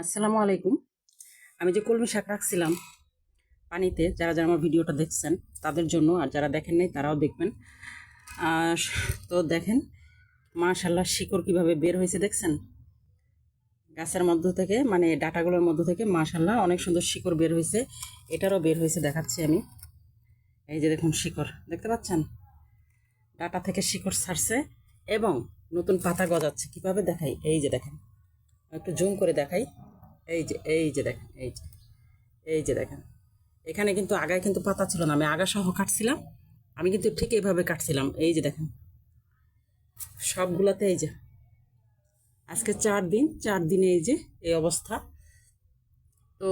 আসসালামু আলাইকুম। আমি যে কলমি শাক রাখছিলাম পানিতে, যারা যারা আমার ভিডিওটা দেখছেন, তাদের জন্য, আর যারা দেখেন নাই, তারাও দেখবেন। আর তো দেখেন মাশাল্লাহ শিকড় কীভাবে বের হয়েছে, দেখছেন? গাছের মধ্য থেকে মানে ডাটাগুলোর মধ্য থেকে মাশাল্লাহ অনেক সুন্দর শিকড় বের হয়েছে। এটারও বের হয়েছে দেখাচ্ছি আমি। এই যে দেখুন শিকড়, দেখতে পাচ্ছেন? ডাটা থেকে শিকড় ছাড়ছে এবং নতুন পাতা গজাচ্ছে। কীভাবে দেখাই? এই যে দেখেন, একটু জুম করে দেখাই। এই যে এই যে দেখেন, এই যে এই যে দেখেন। এখানে কিন্তু আগায় কিন্তু পাতা ছিল না, আমি আগা সহ কাটছিলাম। আমি কিন্তু ঠিক এইভাবে কাটছিলাম। এই যে দেখেন, সবগুলাতে এই যে, আজকে চার দিন, চার দিনে এই যে, এই অবস্থা। তো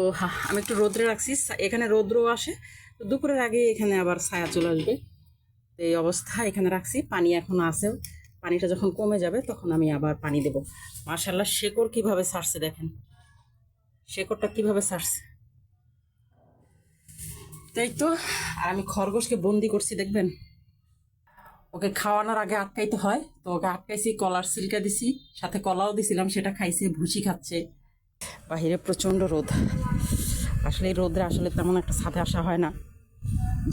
আমি একটু রোদ্রে রাখছি। এখানে রৌদ্র আসে। তো দুপুরের আগে এখানে আবার ছায়া চলে আসবে। তো এই অবস্থা এখানে রাখছি। পানি এখন আসেও পানিটা যখন কমে যাবে, তখন আমি আবার পানি দেব। মার্শাল্লাহ শেকড় কীভাবে ছাড়ছে দেখেন। শেকড়টা কীভাবে ছাড়ছে তাই তো আর আমি খরগোশকে বন্দি করছি, দেখবেন। ওকে খাওয়ানোর আগে আটকাইতে হয়, তো ওকে আটকাইছি, কলার সিলকা দিছি, সাথে কলাও দিছিলাম, সেটা খাইছে, ভুসি খাচ্ছে। বাহিরে প্রচণ্ড রোদ। আসলে এই রোদ্রে আসলে তেমন একটা ছাদে আসা হয় না।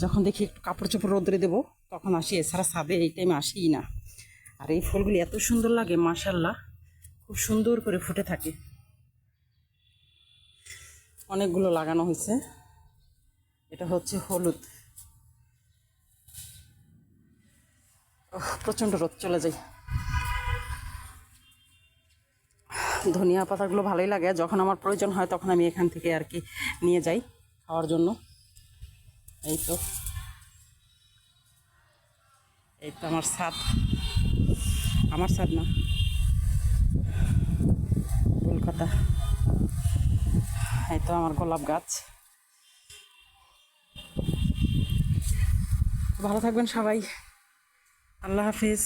যখন দেখি একটু কাপড় চোপড় রোদ্রে দেবো, তখন আসি, এছাড়া ছাদে এই টাইমে আসিই না। আর এই ফুলগুলি এত সুন্দর লাগে মাশাল্লাহ খুব সুন্দর করে ফুটে থাকে। অনেকগুলো লাগানো হয়েছে। এটা হচ্ছে হলুদ। প্রচণ্ড রোদ, চলে যায় ধনিয়া পাতাগুলো ভালোই লাগে। যখন আমার প্রয়োজন হয় তখন আমি এখান থেকে আর কি নিয়ে যাই খাওয়ার জন্য। এই তো। এই তো আমার ছাদ আমার ছাদ না। কলকাতা। এই তো আমার গোলাপ গাছ। ভালো থাকবেন সবাই। আল্লাহ হাফিজ।